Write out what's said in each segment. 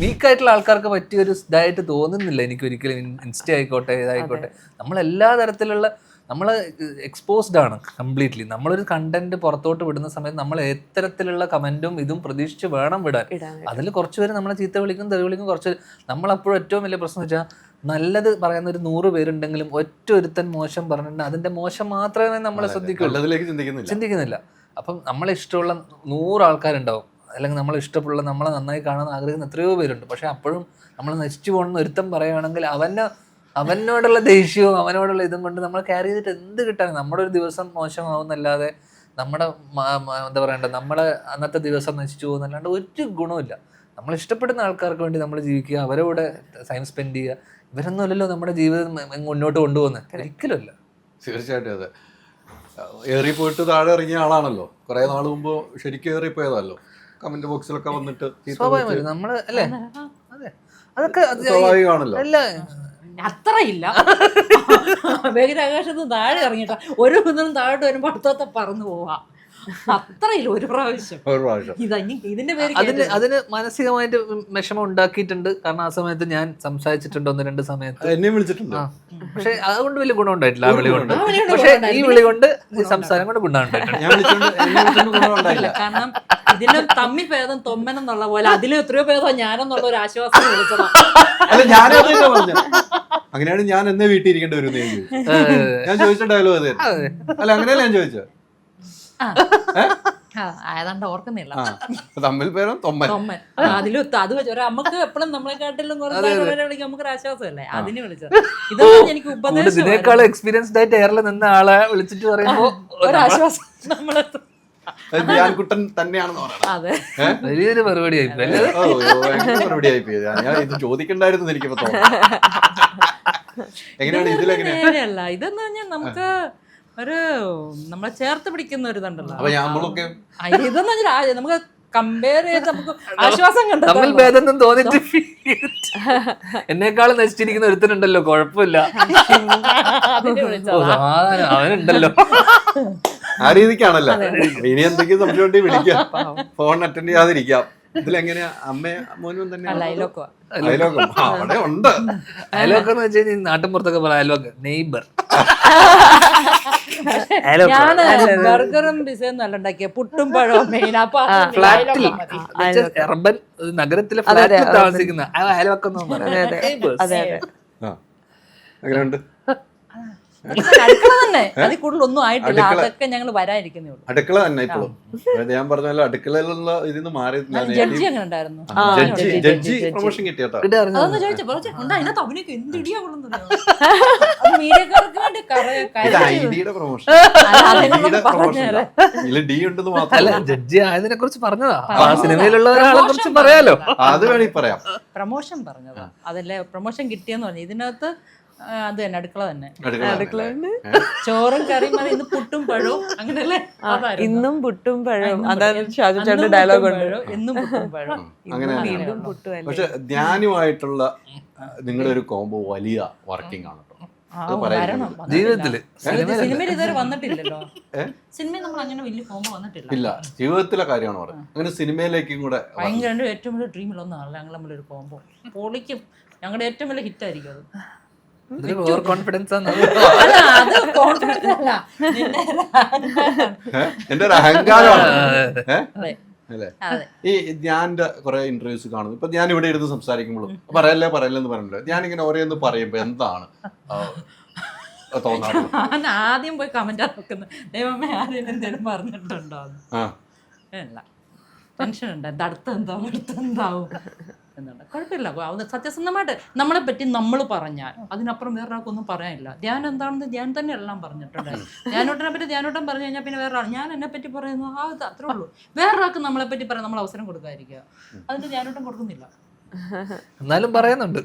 വീക്കായിട്ടുള്ള ആൾക്കാർക്ക് പറ്റിയ ഒരു ഇതായിട്ട് തോന്നുന്നില്ല എനിക്ക് ഒരിക്കലും ഇൻസ്റ്റ ആയിക്കോട്ടെ ഇതായിക്കോട്ടെ. നമ്മൾ എല്ലാ തരത്തിലുള്ള നമ്മൾ എക്സ്പോസ്ഡ് ആണ് കംപ്ലീറ്റ്ലി നമ്മളൊരു കണ്ടന്റ് പുറത്തോട്ട് വിടുന്ന സമയത്ത് നമ്മൾ എത്തരത്തിലുള്ള കമന്റും ഇതും പ്രതീക്ഷിച്ച് വേണം വിടാൻ. ഇടാൻ അതിൽ കുറച്ച് പേര് നമ്മളെ ചീത്ത വിളിക്കും തെറി വിളിക്കും കുറച്ച് നമ്മളപ്പോഴും ഏറ്റവും വലിയ പ്രശ്നം വെച്ചാൽ നല്ലത് പറയുന്ന ഒരു നൂറ് പേരുണ്ടെങ്കിലും ഒറ്റ ഒരുത്തൻ മോശം പറഞ്ഞിട്ടുണ്ടെങ്കിൽ അതിന്റെ മോശം മാത്രമേ നമ്മളെ ശ്രദ്ധിക്കുള്ളൂ. ചിന്തിക്കുന്നില്ല. അപ്പം നമ്മളെ ഇഷ്ടമുള്ള നൂറ് ആൾക്കാരുണ്ടാവും. അല്ലെങ്കിൽ നമ്മൾ ഇഷ്ടപ്പെടുന്ന നമ്മളെ നന്നായി കാണാൻ ആഗ്രഹിക്കുന്ന എത്രയോ പേരുണ്ട്. പക്ഷെ അപ്പോഴും നമ്മൾ നശിച്ചു പോകണമെന്ന് ഒരുത്തം പറയുകയാണെങ്കിൽ അവനെ അവനോടുള്ള ദേഷ്യവും അവനോടുള്ള ഇതും കൊണ്ട് നമ്മൾ ക്യാരി ചെയ്തിട്ട് എന്ത് കിട്ടാൻ? നമ്മുടെ ഒരു ദിവസം മോശമാവുന്നല്ലാതെ നമ്മുടെ എന്താ പറയണ്ട? നമ്മളെ അന്നത്തെ ദിവസം നശിച്ചു പോകുന്നല്ലാണ്ട് ഒരു ഗുണമില്ല നമ്മൾ ഇഷ്ടപ്പെടുന്ന ആൾക്കാർക്ക് വേണ്ടി നമ്മൾ ജീവിക്കുക അവരോട് ടൈം സ്പെൻഡ് ചെയ്യുക. ഇവരൊന്നുമല്ലല്ലോ നമ്മുടെ ജീവിതം മുന്നോട്ട് കൊണ്ടുപോകുന്നത് ഒരിക്കലും അല്ല തീർച്ചയായിട്ടും അതെ. ഏറിപ്പോയിട്ട് താഴെ ഇറങ്ങിയ ആളാണല്ലോ. കുറേ നാൾ മുമ്പ് ശരിക്കും ഏറിപ്പോയതല്ലോ. കമന്റ് ബോക്സിലൊക്കെ വന്നിട്ട് ചീത്ത നമ്മൾ അല്ലേ? അതെ. അതൊക്കെ അത് സ്വാഭാവികമാണല്ലോ അല്ല. അത്രയില്ല. ബഹിരാകാശത്ത് താഴെ ഇറങ്ങിട്ട ഒരു കുന്നിനും താഴോട്ട് വരുമ്പോ അടുത്തത്തെ പറന്നു പോവാ. അത്രയില്ല ഒരു പ്രാവശ്യം. ഒരു പ്രാവശ്യം. ഇതാ ഇനി ഇതിന്റെ പേര് അതിന് കേട്ടില്ല. അതിന് മാനസികമായിട്ട് വിഷമം ഉണ്ടാക്കിയിട്ടുണ്ട്. കാരണം ആ സമയത്ത് ഞാൻ സംസാരിച്ചിട്ടുണ്ട് ഒന്ന് രണ്ട് സമയത്ത്. എന്നെ വിളിച്ചിട്ടുണ്ട്. ആ. പക്ഷെ അതുകൊണ്ട് വലിയ ഗുണം ഉണ്ടായിട്ടില്ല. ആ വിളി കൊണ്ട്. ആ വിളി കൊണ്ട് പക്ഷെ ഗുണം ഈ വിളി കൊണ്ട് ഈ സംസാരം കൊണ്ട് ഗുണം ഉണ്ടായിട്ടുണ്ട്. ഞാൻ വിളിച്ചോണ്ട് എന്നെ വിളിച്ചോണ്ട് ഗുണം ഉണ്ടായില്ല. കാരണം ഇതിലും തമ്മിൽ ഭേദം തൊമ്മൻ എന്നുള്ള പോലെ അതിലും എത്രയോ ഭേദം ഞാനെന്നുള്ള ഒരു ആശ്വാസം അല്ല ഞാനും അത് തന്നെ പറഞ്ഞു. അങ്ങനെയാണ് ഞാൻ എന്നെ വീട്ടിൽ ഇരിക്കേണ്ടി വരും എന്ന് ഞാൻ ചോദിച്ചു ചോദിച്ച ഡയലോഗ് അത്. അല്ല അങ്ങനെയല്ല ഞാൻ ചോദിച്ചത്? ആ. ആ, ഏതാണ്ട് ഓർക്കുന്നില്ല. തമ്മിൽ പേരും തൊമ്മൻ. തൊമ്മൻ. അതിലും അത് വെച്ച് അമ്മയ്ക്ക് എപ്പോഴും നമ്മളെക്കാട്ടിലും വിളിക്കും. നമുക്ക് ആശ്വാസമല്ലേ? അതിന് വിളിച്ചത്. ഇതൊന്നും എനിക്ക് ഉപദേശം എക്സ്പീരിയൻസ്ഡ് ആയിട്ട് എയറിൽ നിന്ന ആളെ വിളിച്ചിട്ട് പറയുമ്പോ ഒരു ആശ്വാസം നമ്മളെ അത് ഞാൻ കുട്ടൻ തന്നെയാണെന്ന് പറയുന്നത് അതെ. വലിയൊരു പരിപാടി ആയി അല്ലേ? ഓ, ഓ, ഭയങ്കര മറുപടി ആയി പോയി ഞാൻ ഇത് ചോദിക്കണ്ടായിരുന്നു എനിക്കിപ്പോ എങ്ങനെയാണ് ഇതിലെങ്ങനെയാ നേരെയല്ല. ഇതെന്ന് പറഞ്ഞാൽ നമുക്ക് ഒരു നമ്മളെ ചേർത്ത് പിടിക്കുന്ന ഒരു ഇതുണ്ടല്ലോ. ഇതെന്ന് പറഞ്ഞാൽ നമുക്ക് കമ്പയർ ചെയ്ത് നമുക്ക് ആശ്വാസം തമ്മിൽ കണ്ടെത്താൻ ഭേദം തോന്നിട്ട് എന്നെക്കാളും നശിച്ചിരിക്കുന്ന ഒരുത്തനുണ്ടല്ലോ കുഴപ്പമില്ല. അവനുണ്ടല്ലോ. ആ രീതിക്കാണല്ലോ. ഇനി എന്തെങ്കിലും സംശയം ഉണ്ടെങ്കിൽ വിളിക്കാം ഫോൺ അറ്റൻഡ് ചെയ്യാതിരിക്കാം. ഇതിലെങ്ങനെയാ? അമ്മയും മോനും തന്നെ അയലോക്കം. അവിടെ ഉണ്ട്. അയലോക്കം എന്ന് പറയാം അയലോക്ക് നെയ്ബർ. ഞാൻ ബർഗറും പിസയൊന്നും അല്ല ഉണ്ടാക്കിയ പുട്ടും പഴവും മെയിൻ അപ്പൊ അത് ഫ്ലാറ്റിൽ. അയലോക്കം മതി. അർബൻ നഗരത്തിലെ ഫ്ലാറ്റിൽ. താമസിക്കുന്ന ആ അയൽവക്കം എന്ന് അതെ, അതെ. പറയുന്നത് അതെ അതെ ആ എങ്ങനെയുണ്ട് അതൊക്കെ അടുക്കള തന്നെ. അതിൽ കൂടുതൽ ഒന്നും ആയിട്ടില്ല. അതൊക്കെ ഞങ്ങൾ വരാനിരിക്കുന്നേ ഉള്ളൂ. അടുക്കള തന്നെ ഇപ്പോഴും. ഞാൻ പറഞ്ഞല്ലോ അടുക്കളയിലുള്ള ഇതിന്ന് മാറി ജഡ്ജി അങ്ങനെ ഉണ്ടായിരുന്നു. ജഡ്ജി. പ്രൊമോഷൻ കിട്ടിയട്ടോ. ഇവിടെ അറിഞ്ഞു അതൊന്ന് ചോദിച്ചപ്പോ ഉണ്ട് അതിനകത്ത് അവനൊക്കെ എന്ത് ഇടിയാ ജഡ്ജി ആയതിനെ കുറിച്ച് പറഞ്ഞതാ. ആ. സിനിമയിലുള്ള ഒരാളെ കുറിച്ച് പറയാലോ. അത് വേണമെങ്കിൽ പറയാം. പ്രൊമോഷൻ പറഞ്ഞതാ. അതല്ലേ പ്രൊമോഷൻ കിട്ടിയെന്ന് പറഞ്ഞു. ഇതിനകത്ത് അത് തന്നെ അടുക്കള തന്നെ. അടുക്കള തന്നെ. ചോറും കറിയും മതി ഇന്ന് പുട്ടും പഴവും അങ്ങനല്ലേ അല്ലേ ഇന്നും പുട്ടും ആ, പഴവും അതാണ് പുട്ടും. ഷാജു ചേട്ടന്റെ ഡയലോഗ് ഉണ്ട്. എന്നും പുട്ടും പഴവും. അങ്ങനെ വീണ്ടും പുട്ടും അല്ലേ? പക്ഷെ ധ്യാനുമായിട്ടുള്ള നിങ്ങളുടെ ഒരു കോംബോ വലിയ വർക്കിംഗ് ആണ് അത്. ജീവിതത്തിൽ. സിനിമയിൽ ഇതുവരെ വന്നിട്ടില്ലല്ലോ. സിനിമയിൽ നമ്മൾ അങ്ങനെ വലിയ കോംബോ വന്നിട്ടില്ല. ഇല്ല ജീവിതത്തിലെ കാര്യമാണ് പറയുന്നത് അങ്ങനെ സിനിമയിലേക്കും കൂടെ ഭയങ്കര ഏറ്റവും വലിയ ഡ്രീമിലൊന്നാണ് ഞങ്ങൾ തമ്മിലൊരു കോംബോ പൊളിക്കും ഞങ്ങളുടെ ഏറ്റവും വലിയ ഹിറ്റ് ആയിരിക്കും അത്. ഓവർ കോൺഫിഡൻസ് അല്ല അത് കോൺഫിഡൻസ് അല്ല. നിന്റെ ഏ? എന്റെ ഒരു അഹങ്കാരമാണ്. അല്ലേ? അതെ. ഈ ഞാന്റെ കുറെ ഇന്റർവ്യൂസ് കാണുന്നു. ഇപ്പൊ ഞാൻ ഇവിടെ ഇരുന്ന് സംസാരിക്കുമ്പോഴും പറയല്ലേ പറയല്ലേ എന്ന് പറഞ്ഞില്ല ഞാൻ ഇങ്ങനെ ഓരോന്ന് പറയുമ്പോ എന്താണ്? ഞാൻ ആദ്യം പോയി കമന്റ് നോക്കുന്നത് ദൈവമേ ആദ്യം എന്തെങ്കിലും പറഞ്ഞിട്ടുണ്ടോ. ടെൻഷൻ ഉണ്ട്. ഇത് അടുത്ത എന്താവും അടുത്ത എന്താവും? എന്നുണ്ട് കുഴപ്പമില്ല. അത് സത്യസന്ധമായിട്ട് നമ്മളെ പറ്റി നമ്മൾ പറഞ്ഞാൽ അതിനപ്പുറം വേറൊരാൾക്കൊന്നും പറയാനില്ല. ധ്യാനം എന്താണെന്ന് ധ്യാൻ തന്നെ എല്ലാം പറഞ്ഞിട്ടുണ്ട്. ധ്യാനോട്ടനെ പറ്റി ധ്യാനോട്ടൻ പറഞ്ഞു കഴിഞ്ഞാൽ പിന്നെ വേറെ ആൾ ഞാൻ എന്നെ പറ്റി പറയുന്നു. ആ ഇത് അത്രേ ഉള്ളൂ. വേറൊരാൾക്ക് നമ്മളെ പറ്റി പറയാൻ നമ്മൾ അവസരം കൊടുക്കാതിരിക്കുക. അതിന് ധ്യാനോട്ടം കൊടുക്കുന്നില്ല. എന്നാലും പറയുന്നുണ്ട്.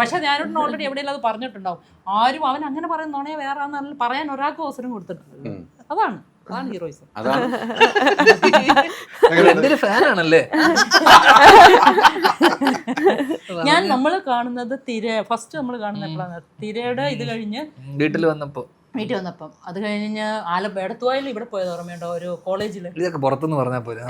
പക്ഷെ ഞാനോട്ടൻ ഓൾറെഡി എവിടെയെങ്കിലും അത് പറഞ്ഞിട്ടുണ്ടാവും. ആരും അവൻ അങ്ങനെ പറയുന്നോണേ വേറെ പറയാൻ ഒരാൾക്കും അവസരം കൊടുത്തിട്ടുണ്ട് അതാണ്. അതാണ്. ഹീറോയിസം ഒരു ഫാനാണല്ലേ? ഞാൻ നമ്മൾ കാണുന്നത് തിര ഫസ്റ്റ് നമ്മൾ കാണുന്ന എപ്പോഴാണ് തിരയുടെ ഇത് കഴിഞ്ഞ് വീട്ടിൽ വന്നപ്പോ. വീട്ടിൽ വന്നപ്പം. അത് കഴിഞ്ഞ് ആലപ്പുഴ എടത്തുവായാലും ഇവിടെ പോയത് ഓർമ്മയുണ്ടോ? ഒരു കോളേജിൽ ഇതൊക്കെ പുറത്തുനിന്ന് പറഞ്ഞാൽ പോലെ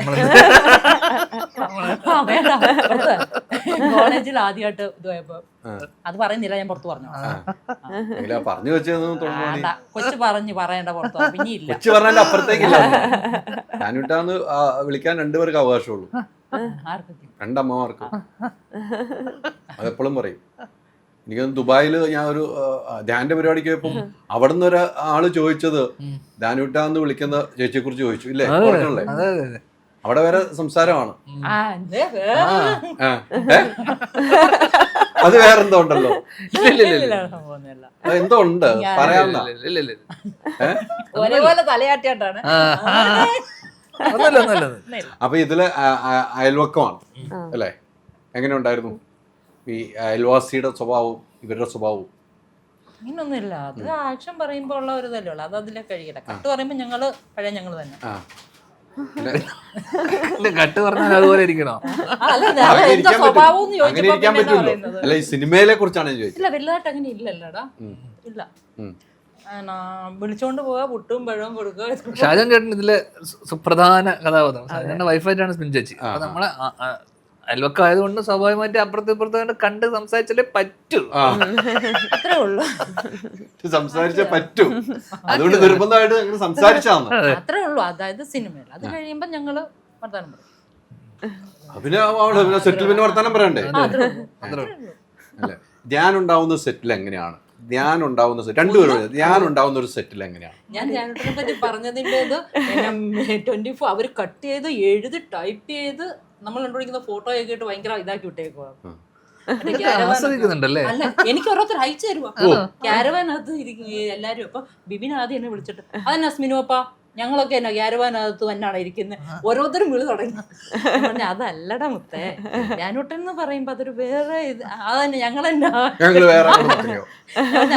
കോളേജിൽ ആദ്യമായിട്ട് ഇത് പോയപ്പോ ആ. അത് പറയുന്നില്ല ഞാൻ പുറത്ത് പറഞ്ഞു. പറഞ്ഞു വേണ്ട കൊച്ചു പറഞ്ഞു പറയണ്ട പുറത്ത്. പിന്നെ ഇല്ല. കൊച്ചു പറഞ്ഞാൽ അപ്പുറത്തേക്കില്ല. ഞാനിട്ടാന്ന് വിളിക്കാൻ രണ്ടുപേർക്ക് അവകാശമുള്ളൂ. ആർക്കൊക്കെ? രണ്ടമ്മമാർക്ക്. അതെപ്പോഴും പറയും. എനിക്കൊന്ന് ദുബായിൽ ഞാൻ ഒരു ധ്യാന്റെ പരിപാടിക്ക് പോയപ്പം അവിടുന്ന് ഒരു ആൾ ചോദിച്ചത് ധ്യാനുട്ടാന്ന് വിളിക്കുന്ന ചേച്ചിയെ കുറിച്ച് ചോദിച്ചു. ഇല്ലേ? ഓർക്കണല്ലേ അവിടെ വരെ സംസാരമാണ്? അത് വേറെന്തോ ഉണ്ടല്ലോ? എന്തോ ഉണ്ട്? പറയാവുന്ന? ഒരേപോലെ. അപ്പൊ ഇതിൽ അയൽവക്കമാണ്. അല്ലേ? എങ്ങനെ ഉണ്ടായിരുന്നു? ഈ അയൽവാസിയുടെ സ്വഭാവവും ഇവരുടെ സ്വഭാവവും. അങ്ങനൊന്നുമില്ല. അത് ആക്ഷൻ പറയുമ്പോൾ ഉള്ള ഒരു ഇതല്ലേ ഉള്ളൂ. അത് അതിലെ കഴിയില്ല കട്ട് പറയുമ്പോൾ ഞങ്ങൾ പഴയ ഞങ്ങൾ തന്നെ. ആ. കട്ട് പറഞ്ഞാൽ അതുപോലെ ഇരിക്കണോ? അല്ല ഇത് അങ്ങനെ എന്താ ഇരിക്കാൻ പറ്റും. അങ്ങനെ ഇരിക്കാൻ പറ്റുമല്ലോ. അല്ല ഈ സിനിമയിലെ കുറിച്ചാണ് ഞാൻ ചോദിച്ചത്. ഇല്ല വലുതായിട്ട് അങ്ങനെ ഇല്ലല്ലോടാ. ഇല്ല. ഉം. വിളിച്ചോണ്ട് പോവാ പുട്ടും പഴവും കൊടുക്കുക. ഷാജാൻ ചേട്ടൻ ഇതിലെ സു- സുപ്രധാന കഥാപാത്രം. ഷാജാന്റെ വൈഫായിട്ടാണ് സ്പിൻ ചേച്ചി. അപ്പൊ നമ്മളെ ആ- ആ അയൽവക്കായതുകൊണ്ട് സ്വാഭാവികമായിട്ട് അപ്പുറത്ത് ഇപ്പുറത്ത് കണ്ട് കണ്ട് സംസാരിച്ചാലേ പറ്റൂ. അത്രേ ഉള്ളൂ. സംസാരിച്ചേ പറ്റൂ. അതുകൊണ്ട് നിർബന്ധമായിട്ട് അങ്ങനെ സംസാരിച്ചാന്ന്. അത്രേ ഉള്ളൂ. അതായത് സിനിമയിൽ. അത് കഴിയുമ്പോ ഞങ്ങൾ വർത്താനം പറയും. പിന്നെ അവിടെ സെറ്റിൽമെന്റ് വർത്താനം പറയണ്ടേ? ഞാൻ അത്രേ ഉള്ളൂ. അത്രേ അല്ലേ? ധ്യാൻ ഉണ്ടാവുന്ന സെറ്റിൽ എങ്ങനെയാണ്? ഞാൻ ഉണ്ടാവുന്ന സെറ്റ് രണ്ടുപേരും ഞാൻ ഉണ്ടാവുന്ന ഒരു സെറ്റിൽ എങ്ങനെയാണ്? ഞാൻ ഞാനിട്ടിനെ പറ്റി പറഞ്ഞതിന്റെ ട്വന്റി ഫോർ അവർ കട്ട് ചെയ്ത് എഴുതി ടൈപ്പ് ചെയ്ത് നമ്മൾ കണ്ടുപിടിക്കുന്ന ഫോട്ടോ ഒക്കെ ഇട്ട് ഭയങ്കര ഇതാക്കി വിട്ടേക്കുവാ. ആസ്വദിക്കുന്നുണ്ടല്ലേ? അല്ല എനിക്ക് ഓരോരുത്തർ അയച്ചു തരുവാ. ക്യാരവാനകത്ത് ഇരിക്കും എല്ലാരും. അപ്പൊ ബിബിൻ ആദ്യം എന്നെ വിളിച്ചിട്ട് അതെന്നാ സ്മിനുവപ്പ? ഞങ്ങളൊക്കെ എന്നാ ഗ്യാരവാനകത്ത് തന്നെയാണ് ഇരിക്കുന്നത് ഓരോരുത്തരും വിളി തുടങ്ങി. പറഞ്ഞു അതല്ലടാ മുത്തേ. ഞാനൊട്ടൻ എന്ന് പറയുമ്പോ അതൊരു വേറെ ഇത്. അതന്നെ ഞങ്ങളെന്നാ? ഞങ്ങൾ?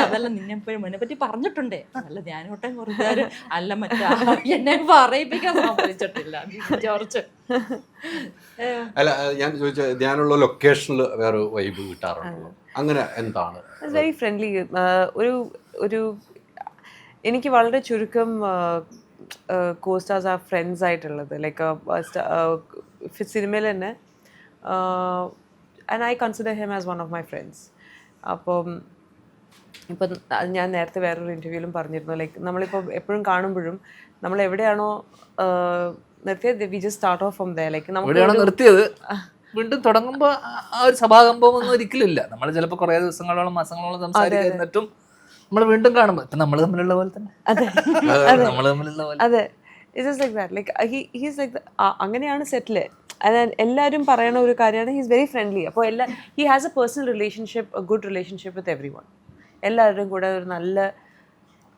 അതല്ല നിന്നെ എപ്പോഴും എന്നെ പറ്റി പറഞ്ഞിട്ടുണ്ടേ. അല്ല ധ്യാനോട്ടൻ കുറച്ചാൽ അല്ല മറ്റാ എന്നെ പറയിപ്പിക്കാൻ സമ്മതിച്ചിട്ടില്ല. ജോർജ്. അല്ല ഞാൻ ചോദിച്ച ധ്യാനുള്ള ലൊക്കേഷനിൽ വേറെ വൈബ് കിട്ടാറുണ്ടല്ലോ അങ്ങനെ എന്താണ്? വെരി ഫ്രണ്ട്ലി ഒരു ഒരു എനിക്ക് വളരെ ചുരുക്കം കോസ്റ്റാസ് ആ ഫ്രണ്ട്സ് ആയിട്ടുള്ളത്. ലൈക്ക് സിനിമയിൽ തന്നെ and I consider him as one of my friends അപ്പം ഇപ്പം അത് ഞാൻ നേരത്തെ വേറൊരു ഇന്റർവ്യൂവിലും പറഞ്ഞിരുന്നു. ലൈക്ക് നമ്മളിപ്പോൾ എപ്പോഴും കാണുമ്പോഴും നമ്മൾ എവിടെയാണോ നിർത്തിയത് we just start off from the like നമ്മൾ നിർത്തിയത് വീണ്ടും തുടങ്ങുമ്പോൾ ആ- ഒരു സഭാകമ്പം ഒന്നും ഒരിക്കലും ഇല്ല. നമ്മൾ ചിലപ്പോൾ കുറേ ദിവസങ്ങളോളം മാസങ്ങളോളം സംസാരിക്കുന്നിട്ടും നമ്മൾ വീണ്ടും കാണുമ്പോൾ ഇപ്പം നമ്മൾ തമ്മിലുള്ള പോലെ തന്നെ. അതെ. നമ്മൾ തമ്മിലുള്ള പോലെ. അതെ. It's like that like he he's like അങ്ങനെയാണ് സെറ്റിൽ അതായത് എല്ലാവരും പറയണ ഒരു കാര്യമാണ് ഹീസ് വെരി ഫ്രണ്ട്ലി അപ്പോൾ എല്ലാ he has a personal relationship a good relationship with everyone എല്ലാവരും കൂടെ ഒരു നല്ല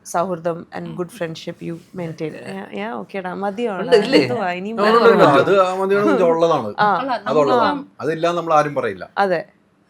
സൗഹൃദം and good friendship you maintain ഞാൻ ഓക്കേടാ മതിയാണ് ഇല്ലേ? ഇനിയും അത് ഉള്ളതാണ്. അല്ല, അതുള്ളതാണ്. നമ്മൾ ആരും പറയില്ല. അതെ.